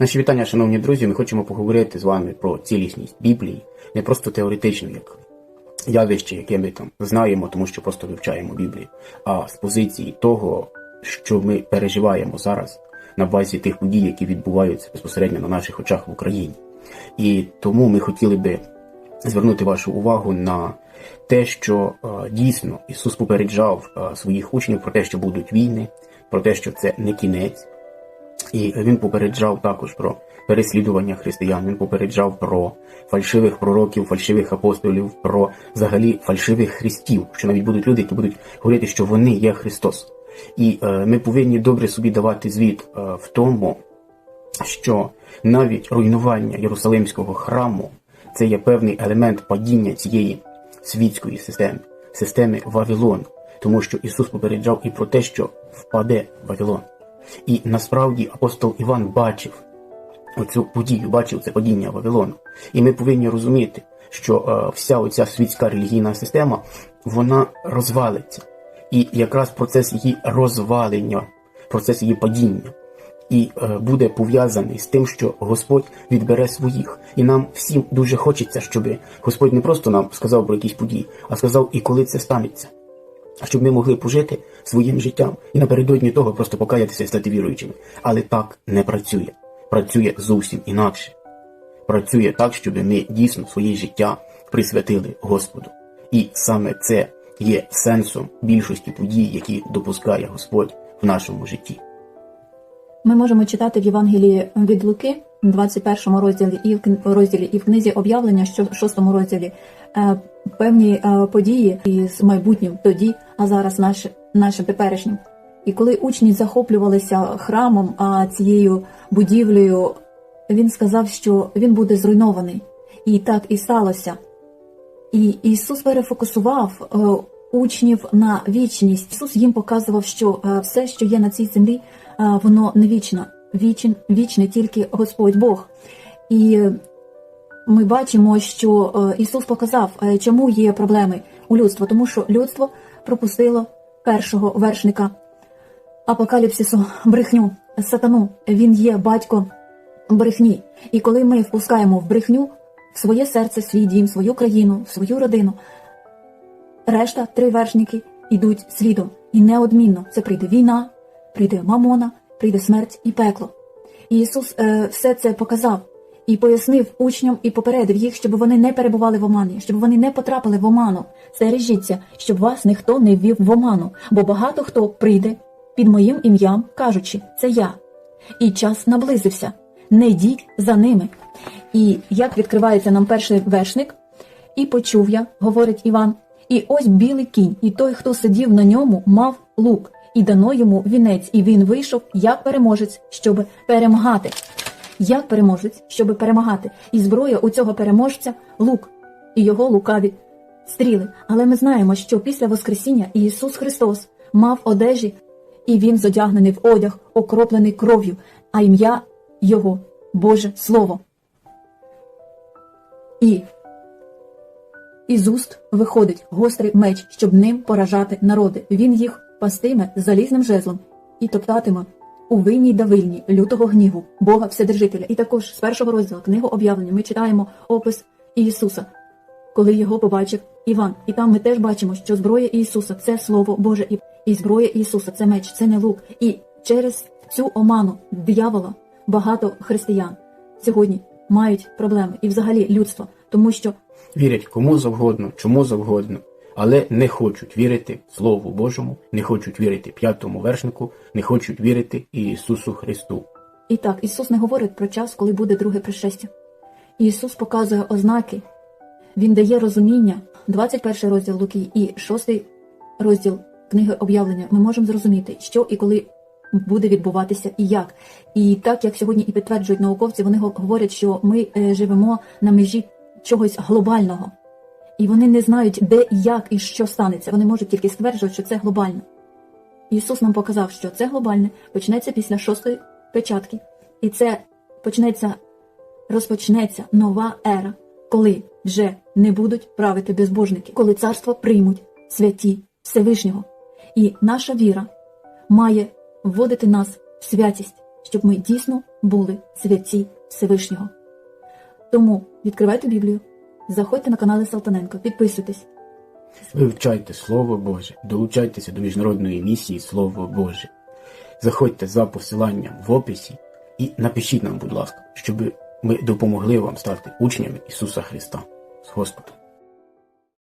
Наші вітання, шановні друзі. Ми хочемо поговорити з вами про цілісність Біблії, не просто теоретично, як явище, яке ми там знаємо, тому що просто вивчаємо Біблію, а з позиції того, що ми переживаємо зараз на базі тих подій, які відбуваються безпосередньо на наших очах в Україні. І тому ми хотіли би звернути вашу увагу на те, що е, дійсно Ісус попереджав е, своїх учнів про те, що будуть війни, про те, що це не кінець. І він попереджав також про переслідування християн. Він попереджав про фальшивих пророків, фальшивих апостолів, про взагалі фальшивих христів, що навіть будуть люди, які будуть говорити, що вони є Христос. І е, ми повинні добре собі давати звіт е, в тому, що навіть руйнування Єрусалимського храму це є певний елемент падіння цієї світської системи, системи Вавилон, тому що Ісус попереджав і про те, що впаде Вавилон. І насправді апостол Іван бачив оцю подію, бачив це падіння Вавилону. І ми повинні розуміти, що е, вся оця світська релігійна система вона розвалиться. І якраз процес її розвалення, процес її падіння, і е, буде пов'язаний з тим, що Господь відбере своїх. І нам всім дуже хочеться, щоб Господь не просто нам сказав про якісь події, а сказав і коли це станеться щоб ми могли пожити своїм життям і напередодні того просто покаятися і стати віруючими. Але так не працює. Працює зовсім інакше. Працює так, щоб ми дійсно своє життя присвятили Господу. І саме це є сенсом більшості подій, які допускає Господь в нашому житті. Ми можемо читати в Євангелії від Луки, 21 розділі і в розділі і в книзі об'явлення, що в 6 розділі е, певні е, події із майбутнім тоді, а зараз наше, нашим теперішнім. І коли учні захоплювалися храмом, а цією будівлею, він сказав, що він буде зруйнований. І так і сталося. І Ісус перефокусував е, учнів на вічність. Ісус їм показував, що все, що є на цій землі, воно не вічно. Вічен, вічний тільки Господь Бог. І е, ми бачимо, що е, Ісус показав, е, чому є проблеми у людства, тому що людство пропустило першого вершника апокаліпсису брехню, сатану. Він є батько брехні. І коли ми впускаємо в брехню в своє серце, свій дім, свою країну, свою родину, решта три вершники йдуть слідом. І неодмінно це прийде війна, прийде мамона, прийде смерть і пекло. Ісус е, все це показав і пояснив учням і попередив їх, щоб вони не перебували в омані, щоб вони не потрапили в оману. Стережіться, щоб вас ніхто не ввів в оману, бо багато хто прийде під моїм ім'ям, кажучи, це я. І час наблизився. Не йдіть за ними. І як відкривається нам перший вершник, і почув я, говорить Іван, і ось білий кінь, і той, хто сидів на ньому, мав лук, і дано йому вінець, і він вийшов як переможець, щоб перемагати. Як переможець, щоб перемагати, і зброя у цього переможця лук, і його лукаві стріли. Але ми знаємо, що після Воскресіння Ісус Христос мав одежі, і він зодягнений в одяг, окроплений кров'ю, а ім'я Його Боже Слово. І із уст виходить гострий меч, щоб ним поражати народи. Він їх пастиме залізним жезлом і топтатиме у винній давильні лютого гніву, Бога Вседержителя. І також з першого розділу книгу об'явлення ми читаємо опис Ісуса, коли його побачив Іван. І там ми теж бачимо, що зброя Ісуса це Слово Боже, і, зброя Ісуса це меч, це не лук. І через цю оману диявола багато християн сьогодні мають проблеми і взагалі людство, тому що Вірять кому завгодно, чому завгодно, але не хочуть вірити Слову Божому, не хочуть вірити п'ятому вершнику, не хочуть вірити Ісусу Христу. І так, Ісус не говорить про час, коли буде друге пришестя. Ісус показує ознаки, Він дає розуміння. 21 розділ Луки і 6 розділ книги об'явлення. Ми можемо зрозуміти, що і коли буде відбуватися і як. І так як сьогодні і підтверджують науковці, вони го- говорять, що ми е, живемо на межі чогось глобального. І вони не знають, де як і що станеться. Вони можуть тільки стверджувати, що це глобально. Ісус нам показав, що це глобальне почнеться після шостої печатки. І це почнеться, розпочнеться нова ера, коли вже не будуть правити безбожники, коли царство приймуть святі Всевишнього. І наша віра має вводити нас в святість, щоб ми дійсно були святці Всевишнього. Тому відкривайте Біблію, заходьте на канали Салтаненко, підписуйтесь. Вивчайте Слово Боже, долучайтеся до міжнародної місії Слово Боже. Заходьте за посиланням в описі і напишіть нам, будь ласка, щоб ми допомогли вам стати учнями Ісуса Христа з Господом.